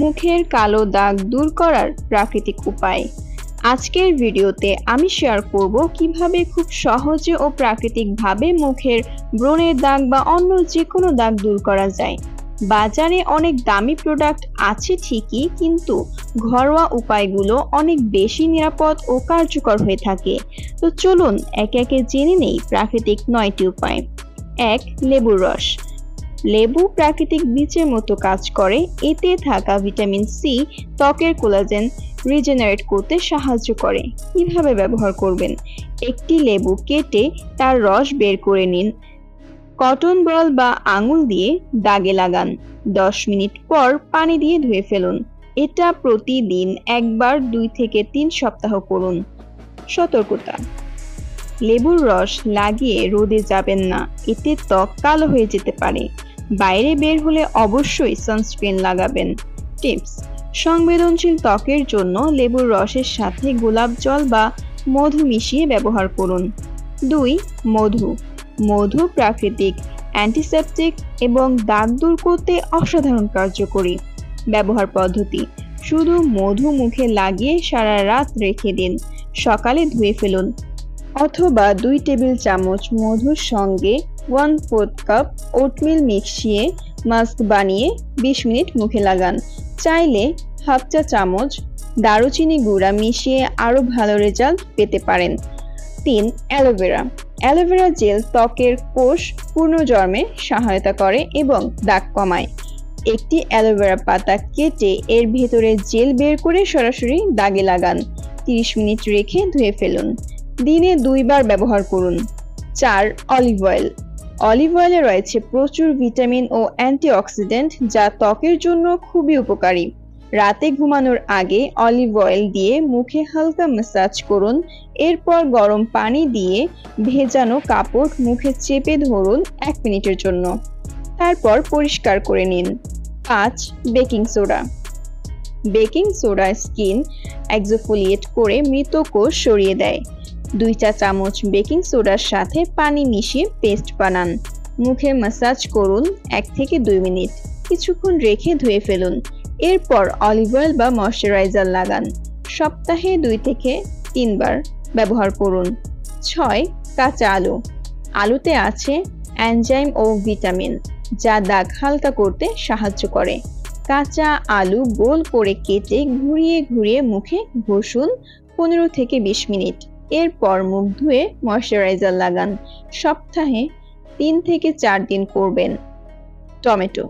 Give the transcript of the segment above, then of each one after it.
মুখের কালো দাগ দূর করার প্রাকৃতিক উপায়। আজকের ভিডিওতে আমি শেয়ার করব কীভাবে খুব সহজে ও প্রাকৃতিকভাবে মুখের ব্রণের দাগ বা অন্য যে কোনো দাগ দূর করা যায়। বাজারে অনেক দামি প্রোডাক্ট আছে ঠিকই, কিন্তু ঘরোয়া উপায়গুলো অনেক বেশি নিরাপদ ও কার্যকর হয়ে থাকে। তো চলুন একে একে জেনে নেই প্রাকৃতিক নয়টি উপায়। এক, লেবুর রস। লেবু প্রাকৃতিক বীজের মতো কাজ করে, এতে থাকা ভিটামিন সি, ত্বকের কোলাজেন রিজেনারেট করতে সাহায্য করে। কীভাবে ব্যবহার করবেন? একটি লেবু কেটে তার রস বের করে নিন। কটন বল বা আঙুল দিয়ে দাগে লাগান। দশ মিনিট পর পানি দিয়ে ধুয়ে ফেলুন। এটা প্রতিদিন একবার দুই থেকে তিন সপ্তাহ করুন। সতর্কতা। লেবুর রস লাগিয়ে রোদে যাবেন না। এতে ত্বক কালো হয়ে যেতে পারে। বাইরে বের হলে অবশ্যই সানস্ক্রিন লাগাবেন। টিপস, সংবেদনশীল ত্বকের জন্য লেবুর রসের সাথে গোলাপ জল বা মধু মিশিয়ে ব্যবহার করুন। দুই, মধু। মধু প্রাকৃতিক অ্যান্টিসেপটিক এবং দাগ দূর করতে অসাধারণ কার্যকরী। ব্যবহার পদ্ধতি, শুধু মধু মুখে লাগিয়ে সারা রাত রেখে দিন। সকালে ধুয়ে ফেলুন। অথবা দুই টেবিল চামচ মধুর সঙ্গে ওয়ান ফোর্থ কাপ ওটমিল মিশিয়ে মাস্ক বানিয়ে বিশ মিনিট মুখে লাগান। চাইলে হাফ চা চামচ দারুচিনি গুঁড়া মিশিয়ে আরও ভালো রেজাল্ট পেতে পারেন। তিন, অ্যালোভেরা। অ্যালোভেরা জেল ত্বকের কোষ পুনর্জন্মে সহায়তা করে এবং দাগ কমায়। একটি অ্যালোভেরা পাতা কেটে এর ভেতরে জেল বের করে সরাসরি দাগে লাগান। তিরিশ মিনিট রেখে ধুয়ে ফেলুন। দিনে দুইবার ব্যবহার করুন। চার, অলিভ অয়েল। অলিভ অয়েলে রয়েছে প্রচুর ভিটামিন ও অ্যান্টিঅক্সিডেন্ট যা ত্বকের জন্য খুবই উপকারী। রাতে ঘুমানোর আগে অলিভ অয়েল দিয়ে মুখে হালকা ম্যাসাজ করুন, এরপর গরম পানি দিয়ে ভেজানো কাপড় মুখে চেপে ধরুন এক মিনিটের জন্য। তারপর পরিষ্কার করে নিন। পাঁচ, baking soda. Baking soda skin exfoliate করে মৃত কোষ সরিয়ে দেয়। দুই চা চামচ বেকিং সোডার সাথে পানি মিশিয়ে পেস্ট বানান। মুখে ম্যাসাজ করুন এক থেকে দুই মিনিট। কিছুক্ষণ রেখে ধুয়ে ফেলুন। এরপর অলিভ অয়েল বা ময়শ্চারাইজার লাগান। সপ্তাহে দুই থেকে তিনবার ব্যবহার করুন। ছয় কাঁচা আলু। আলুতে আছে অ্যানজাইম ও ভিটামিন, যা দাগ হালকা করতে সাহায্য করে। কাঁচা আলু গোল করে কেটে ঘুরিয়ে ঘুরিয়ে মুখে ঘষুন পনেরো থেকে বিশ মিনিট। এরপর মুখ ধুয়ে ময়শ্চারাইজার লাগান। সপ্তাহে তিন থেকে চার দিন করবেন। টমেটো।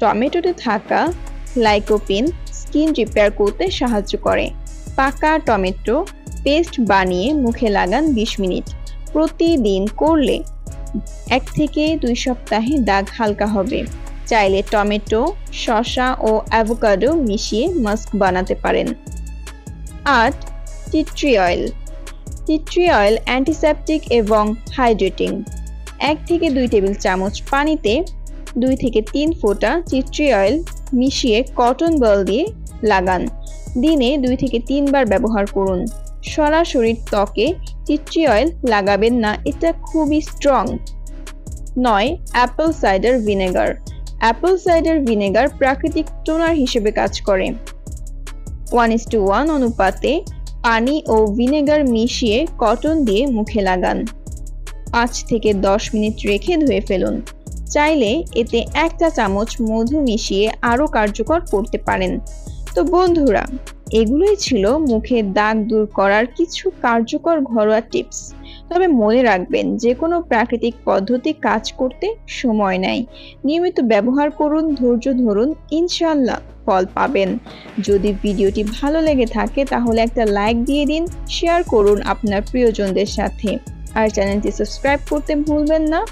টমেটোতে থাকা লাইকোপিন স্কিন রিপেয়ার করতে সাহায্য করে। পাকা টমেটো পেস্ট বানিয়ে মুখে লাগান বিশ মিনিট। প্রতিদিন করলে এক থেকে দুই সপ্তাহে দাগ হালকা হবে। চাইলে টমেটো, শসা ও অ্যাভোকাডো মিশিয়ে মাস্ক বানাতে পারেন। আট tea tree oil tea tree oil antiseptic এবং হাইড্রেটিং। এক থেকে দুই টেবিল চামচ পানিতে দুই থেকে তিন ফোঁটা টিট্রি অয়েল মিশিয়ে কটন বল দিয়ে লাগান। দিনে দুই থেকে তিনবার ব্যবহার করুন। সরাসরি ত্বকে টিট্রি অয়েল লাগাবেন না, এটা খুবই স্ট্রং নয় apple cider vinegar apple cider vinegar প্রাকৃতিক টোনার হিসেবে কাজ করে। ওয়ান ইস টু ওয়ান অনুপাতে পানি ও ভিনেগার মিশিয়ে কটন দিয়ে মুখে লাগান। পাঁচ থেকে দশ মিনিট রেখে ধুয়ে ফেলুন। চাইলে এতে একটা চামচ মধু মিশিয়ে আরও কার্যকর করতে পারেন। তো বন্ধুরা, এগুলোই ছিল মুখে দাগ দূর করার কিছু কার্যকর ঘরোয়া টিপস। তবে মনে রাখবেন যে কোনো প্রাকৃতিক পদ্ধতি কাজ করতে সময় নেয়। নিয়মিত ব্যবহার করুন, ধৈর্য ধরুন ইনশাল্লাহ ফল পাবেন। যদি ভিডিওটি ভালো লেগে থাকে, তাহলে একটা লাইক দিয়ে দিন, শেয়ার করুন আপনার প্রিয়জনদের সাথে। আর চ্যানেলটি সাবস্ক্রাইব করতে ভুলবেন না।